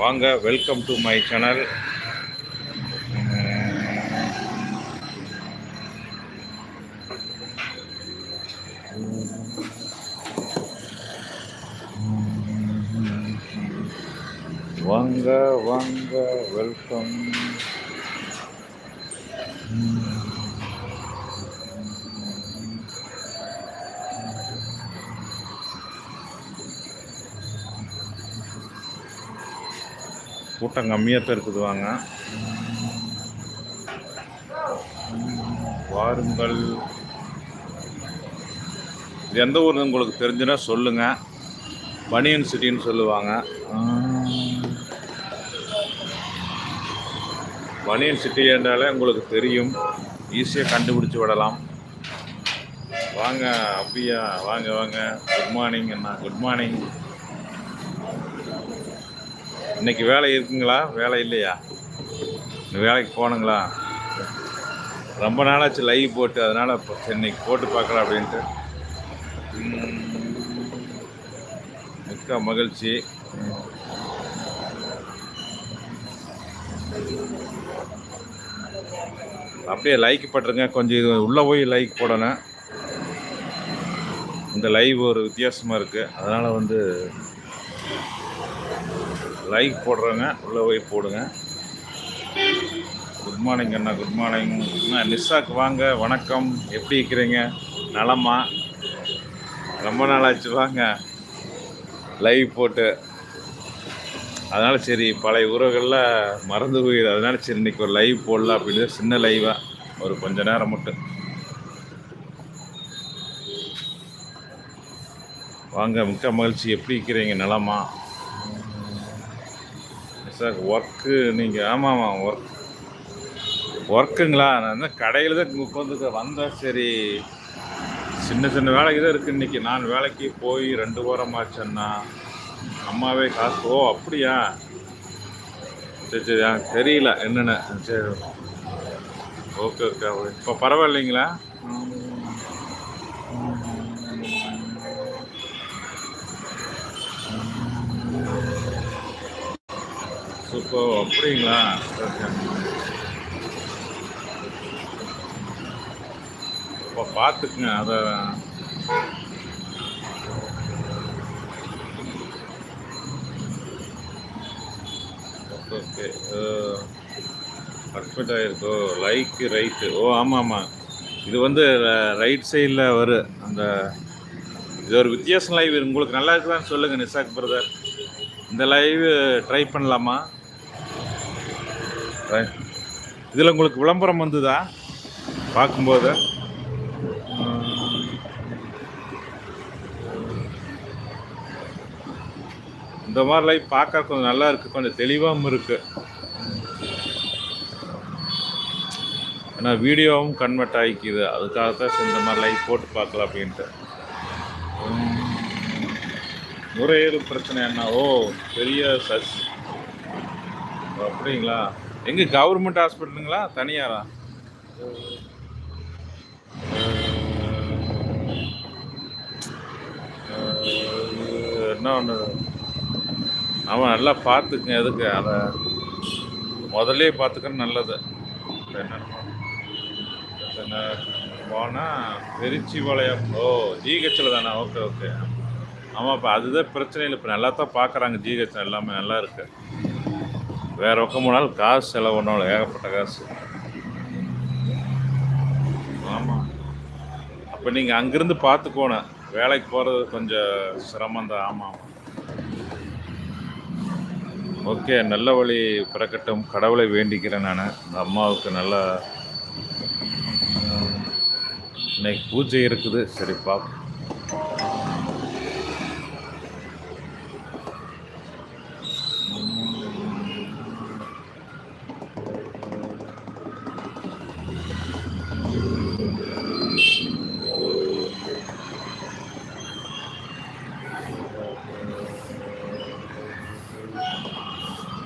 வாங்க welcome to my channel வாங்க வாங்க வெல்கம் கூட்டம் கம்மியாக தான் இருக்குது வாங்க. வாருங்கள். இது எந்த ஊர் உங்களுக்கு தெரிஞ்சுன்னா சொல்லுங்கள் பனியன் சிட்டின்னு சொல்லுவாங்க. பனியன் சிட்டி என்றாலே உங்களுக்கு தெரியும். ஈஸியாக கண்டுபிடிச்சி விடலாம். வாங்க அப்படியா? வாங்க வாங்க. குட் மார்னிங் அண்ணா. குட் மார்னிங் இன்னைக்கு வேலை இருக்குங்களா? வேலை இல்லையா? இந்த வேலைக்கு போகணுங்களா? ரொம்ப நாளாச்சு லைவ் போட்டு அதனால் இப்போ சரி, இன்னைக்கு போட்டு பார்க்கலாம் அப்படின்ட்டு. மிக்க மகிழ்ச்சி. அப்படியே லைக் பண்ணுறங்க கொஞ்சம் இது உள்ளே போய் லைக் போடணும். இந்த லைவ் ஒரு வித்தியாசமாக இருக்குது அதனால் வந்து லைக் போடுறவங்க உள்ளே போய் போடுங்க. குட் மார்னிங் அண்ணா குட் மார்னிங் அண்ணா நிஷாக்கு வாங்க வணக்கம். எப்படி இருக்கிறீங்க? நலமா? ரொம்ப நாளாச்சு வாங்க. லைவ் போட்டு. அதனால் சரி பழைய உறவுகளில் மறந்து போயிடுது அதனால் சரி இன்றைக்கி ஒரு லைவ் போடலாம் அப்படின்னு சின்ன லைவாக ஒரு கொஞ்ச நேரம் மட்டும். வாங்க மிக்க மகிழ்ச்சி. எப்படி இருக்கிறீங்க? நலமா? சார் ஒர்க்கு நீங்கள் ஆமாம் ஆமாம் ஒர்க் ஒர்க்குங்களா நான் வந்து கடையில் தான் உட்காந்துக்க வந்தேன் சரி சின்ன சின்ன வேலைக்கு தான் இருக்குது இன்றைக்கி நான் வேலைக்கு போய் ரெண்டு வாரம் ஆச்சுன்னா அம்மாவே காசு ஓ அப்படியா? சரி சரி எனக்கு தெரியல என்னென்ன. சரி ஓகே ஓகே இப்போ பரவாயில்லைங்களா? சூப்பர். அப்படிங்களா? இப்போ பார்த்துக்குங்க அதை. ஓகே. ஓகே பர்ஃபெக்ட் ஆகிருக்கோ லைக்கு ரைட்டு. ஓ ஆமாம். ஆமாம் இது வந்து ரைட் சைடில் வரும் அந்த இது ஒரு வித்தியாசம் லைவ். உங்களுக்கு நல்லா இருக்குதான்னு சொல்லுங்கள் நிசாக் பிரதர். இந்த லைவ் ட்ரை பண்ணலாமா? இதில் உங்களுக்கு விளம்பரம் வந்ததா? பார்க்கும்போது. இந்த மாதிரி லைஃப் பார்க்க கொஞ்சம் நல்லா இருக்குது கொஞ்சம் தெளிவாகவும் இருக்குது ஏன்னா வீடியோவும் கன்வெர்ட் ஆகிக்குது அதுக்காக தான் இந்த மாதிரி லைஃப் போட்டு பார்க்கலாம் அப்படின்ட்டு. நுரையீரல் பிரச்சனை என்ன? ஓ பெரிய சஸ் அப்படிங்களா? எங்கே கவர்மெண்ட் ஹாஸ்பிட்டலுங்களா தனியாரா? என்ன ஒன்று ஆமாம் நல்லா பார்த்துக்குங்க எதுக்கு? அதை முதல்ல பார்த்துக்கிறது நல்லது. என்ன? போனால் திருச்சி வளையம். ஓ ஜிஹெச்சில் தானே? Okay okay. ஆமாம் இப்போ அதுதான் பிரச்சனை இல்லை இப்போ நல்லா தான் பார்க்குறாங்க ஜிஹெச் எல்லாமே நல்லா இருக்குது வேறு பக்கம் போனாலும் காசு செலவு பண்ணாலும் ஏகப்பட்ட காசு. ஆமாம் அப்போ நீங்கள் அங்கேருந்து பார்த்துக்கோணும் வேலைக்கு போகிறது கொஞ்சம் சிரமம் தான். ஆமாம் ஓகே நல்ல வழி பிறக்கட்டும். கடவுளை வேண்டிக்கிறேன் நான். இந்த அம்மாவுக்கு நல்ல இன்னைக்கு பூஜை இருக்குது. சரி பார்ப்போம்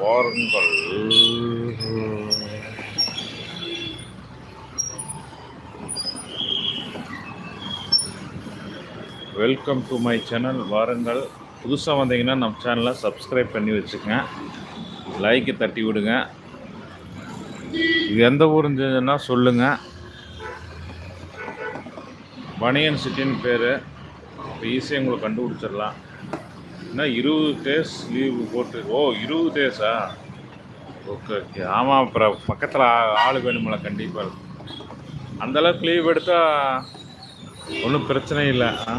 வாருங்கள் வெல்கம் டு மை சேனல் வாருங்கள் புதுசாக வந்தீங்கன்னா நம்ம சேனலை சப்ஸ்கிரைப் பண்ணி வச்சுக்கங்க. லைக்கு தட்டி விடுங்க. இது எந்த ஊருன்னு தெரிஞ்சதுன்னா சொல்லுங்கள் பனியன் சிட்டின்னு பேர். இப்போ ஈஸியாக உங்களுக்கு கண்டுபிடிச்சிடலாம். என்ன இருபது டேஸ் லீவு போட்டு ஓ இருபது டேஸா ஓகே ஓகே ஆமாம் அப்புறம் பக்கத்தில் ஆள் வேணுமில்ல கண்டிப்பாக அந்தளவுக்கு லீவ் எடுத்தால் ஒன்றும் பிரச்சனை இல்லை. ஆ?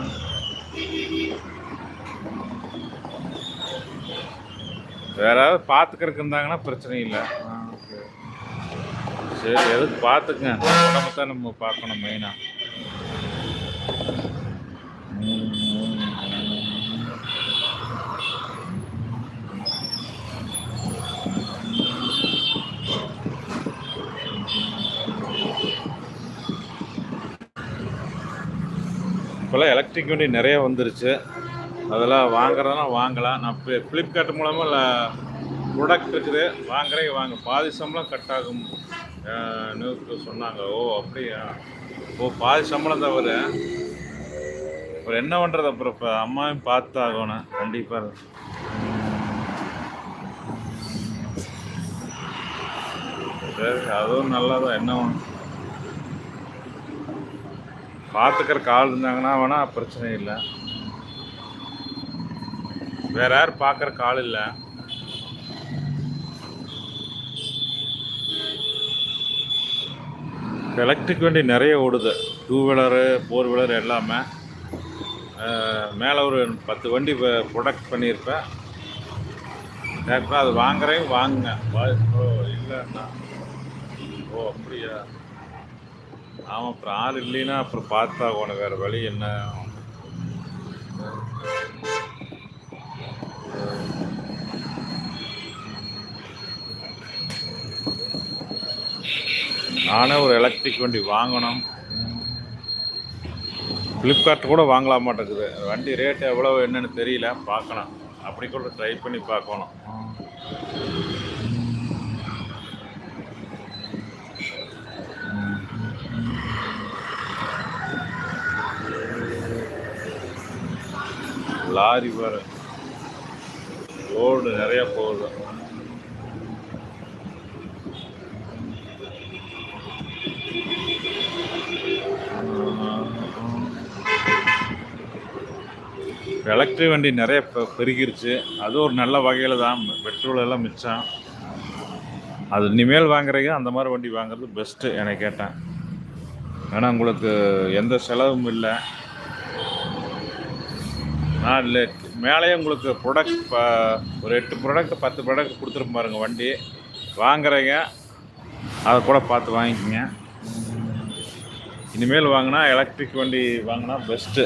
வேற யாராவது பார்த்துக்கிறதுக்கு இருந்தாங்கன்னா பிரச்சனை இல்லை. ஆ, ஓகே. சரி எதுக்கு பார்த்துக்குங்க உடம்பு தான் நம்ம பார்க்கணும் மெயினாக எலக்ட்ரிக் வண்டி நிறைய வந்துருச்சு. அதெல்லாம் வாங்குறதுனா வாங்கலாம். நான் இப்போ ஃப்ளிப்கார்ட் மூலமாக இல்லை ப்ராடக்ட் இருக்குது. வாங்குறேன் வாங்க. பாதி சம்பளம் கட் ஆகும். நியூஸ் சொன்னாங்க. ஓ அப்படியா? ஓ பாதி சம்பளம் தவிர அப்புறம் என்ன பண்ணுறது அப்புறம் இப்போ அம்மாவையும் பார்த்து ஆகணும் கண்டிப்பாக சரி அதுவும் நல்லதான் என்ன ஒன்று பார்த்துக்கிற ஆள் இருந்தாங்கன்னா வேணால் பிரச்சனை இல்லை. வேற யாரும் பார்க்குற ஆள் இல்லை. எலக்ட்ரிக் வண்டி நிறைய ஓடுது. டூ வீலரு ஃபோர் வீலர் எல்லாமே. மேலே ஒரு பத்து வண்டி ப்ரொடக்ட் பண்ணியிருப்பேன். டேரக்டாக அது வாங்குறேன் வாங்குங்க. வா- ஓ ஓ அப்படியா? ஆமாம் அப்புறம் ஆள் இல்லைன்னா அப்புறம் பார்த்தாகணும் வேறு வழி என்ன? நானே ஒரு எலக்ட்ரிக் வண்டி வாங்கணும். ஃப்ளிப்கார்ட் கூட வாங்கலாம் மாட்டேங்குது. வண்டி ரேட் எவ்வளோ என்னன்னு தெரியல. பார்க்கணும் அப்படி கூட ட்ரை பண்ணி பார்க்கணும். லாரி வர லோடு நிறைய போகுது. எலக்ட்ரிக் வண்டி நிறைய பெருகிருச்சு. அது ஒரு நல்ல வகையில் தான். பெட்ரோல் எல்லாம் மிச்சம். அது இனிமேல் வாங்குறீங்க அந்த மாதிரி வண்டி வாங்குறது பெஸ்ட்டு என்னை கேட்டேன். ஏன்னா உங்களுக்கு எந்த செலவும் இல்லை. நான் இல்லை மேலேயே உங்களுக்கு ப்ராடக்ட் ஒரு எட்டு ப்ராடக்ட் பத்து ப்ராடக்ட் கொடுத்துருப்போம் பாருங்க வண்டி. வாங்குறீங்க அதை கூட பார்த்து வாங்கிக்கோங்க. இனிமேல் வாங்கினா எலக்ட்ரிக் வண்டி வாங்கினா பெஸ்ட்டு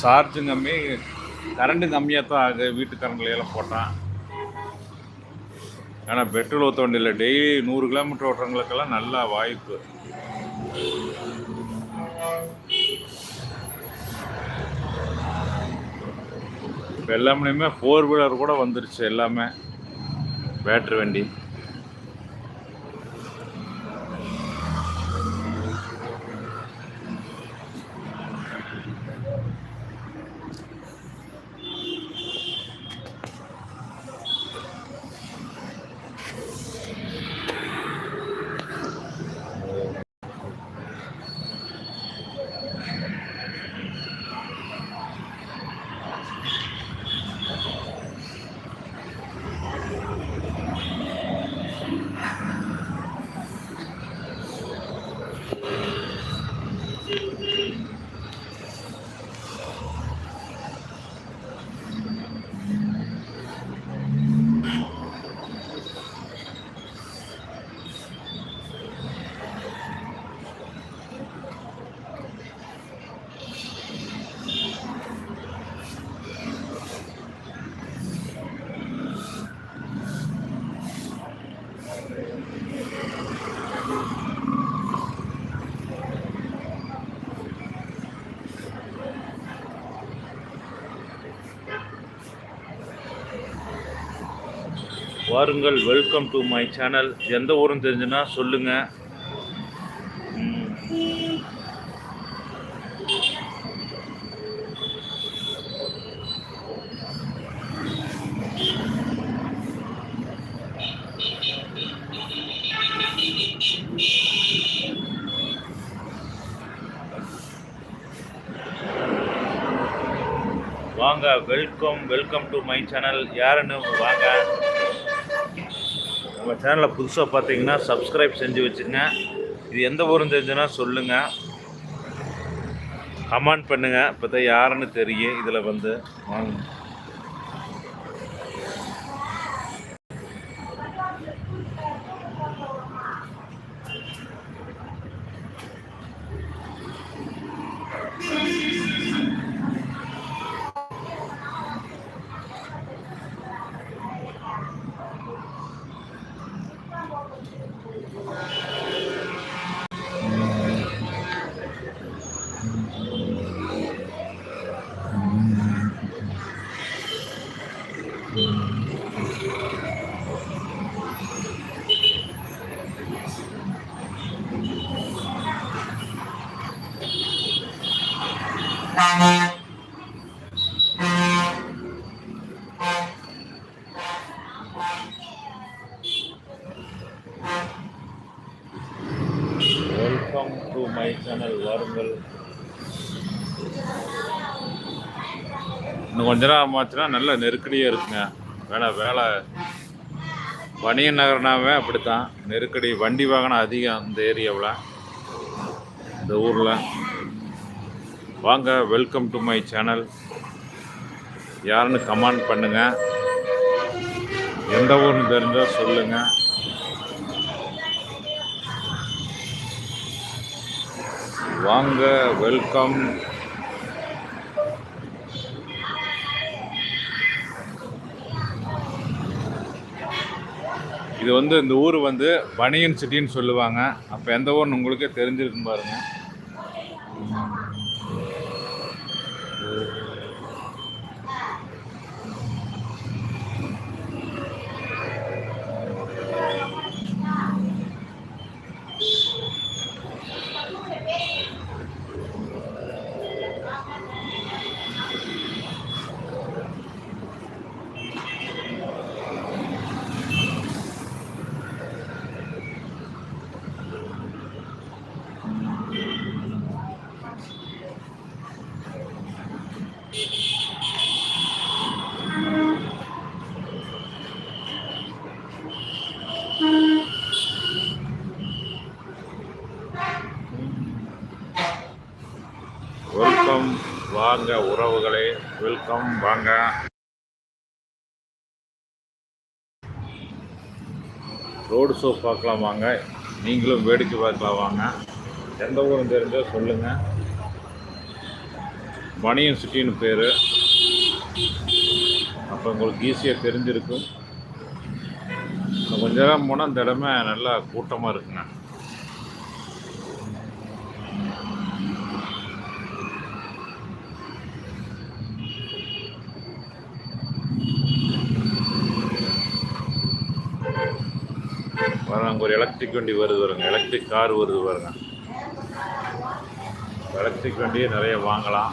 சார்ஜும் கம்மி கரண்ட்டு கம்மியாக தான் ஆகுது வீட்டு கரண்ட்லையெல்லாம் போட்டான். ஆனால் பெட்ரோல் ஊற்ற வண்டியில் டெய்லி நூறு கிலோமீட்டர் ஓட்டுறவங்களுக்கெல்லாம் நல்லா வாய்ப்பு. இப்போ எல்லாமே ஃபோர் வீலர் கூட வந்துருச்சு எல்லாமே. பேட்ரி வண்டி. வாருங்கள் வெல்கம் டு மை சேனல் எந்த ஊரும் தெரிஞ்சுன்னா சொல்லுங்கள் வாங்க welcome welcome to my channel யாருன்னு வாங்க. நம்ம சேனலை புதுசாக பார்த்தீங்கன்னா சப்ஸ்கிரைப் செஞ்சு வச்சுங்க இது எந்த ஊரும் தெரிஞ்சுன்னா சொல்லுங்கள் கமெண்ட் பண்ணுங்கள் இப்போ தான் யாருன்னு தெரியும். இதில் வந்து வாங்க. இன்னும் மாற்றினா நல்ல நெருக்கடியாக இருக்குங்க. வேலை வேலை. வணிக நகரனாவே அப்படித்தான். நெருக்கடி வண்டி வாகனம் அதிகம் இந்த ஏரியாவில். இந்த ஊரில். வாங்க வெல்கம் டு மை சேனல் யாருன்னு கமெண்ட் பண்ணுங்கள் எந்த ஊர்னு தெரிஞ்சால் சொல்லுங்கள் வாங்க வெல்கம் இது வந்து இந்த ஊர் வந்து பனியன் சிட்டின்னு சொல்லுவாங்க. அப்போ எந்த ஊர்னு உங்களுக்கே தெரிஞ்சிருக்கும் பாருங்கள் வெல்கம் வாங்க உறவுகளே வெல்கம் வாங்க. ரோடு ஷோ பார்க்கலாம் வாங்க. நீங்களும் வேடிக்கை பார்க்கலாம் வாங்க. எந்த ஊரும் தெரிஞ்சோ சொல்லுங்கள் மணியம் சிட்டின்னு பேர். அப்போ உங்களுக்கு ஈஸியாக தெரிஞ்சிருக்கும். கொஞ்ச நேரம் போனால் இந்த இடமே நல்லா கூட்டமாக இருக்குங்க. பாருங்க ஒரு எலக்ட்ரிக் வண்டி வருது வருங்க எலக்ட்ரிக் கார் வருது பாருங்க. எலக்ட்ரிக் வண்டியை நிறைய வாங்கலாம்.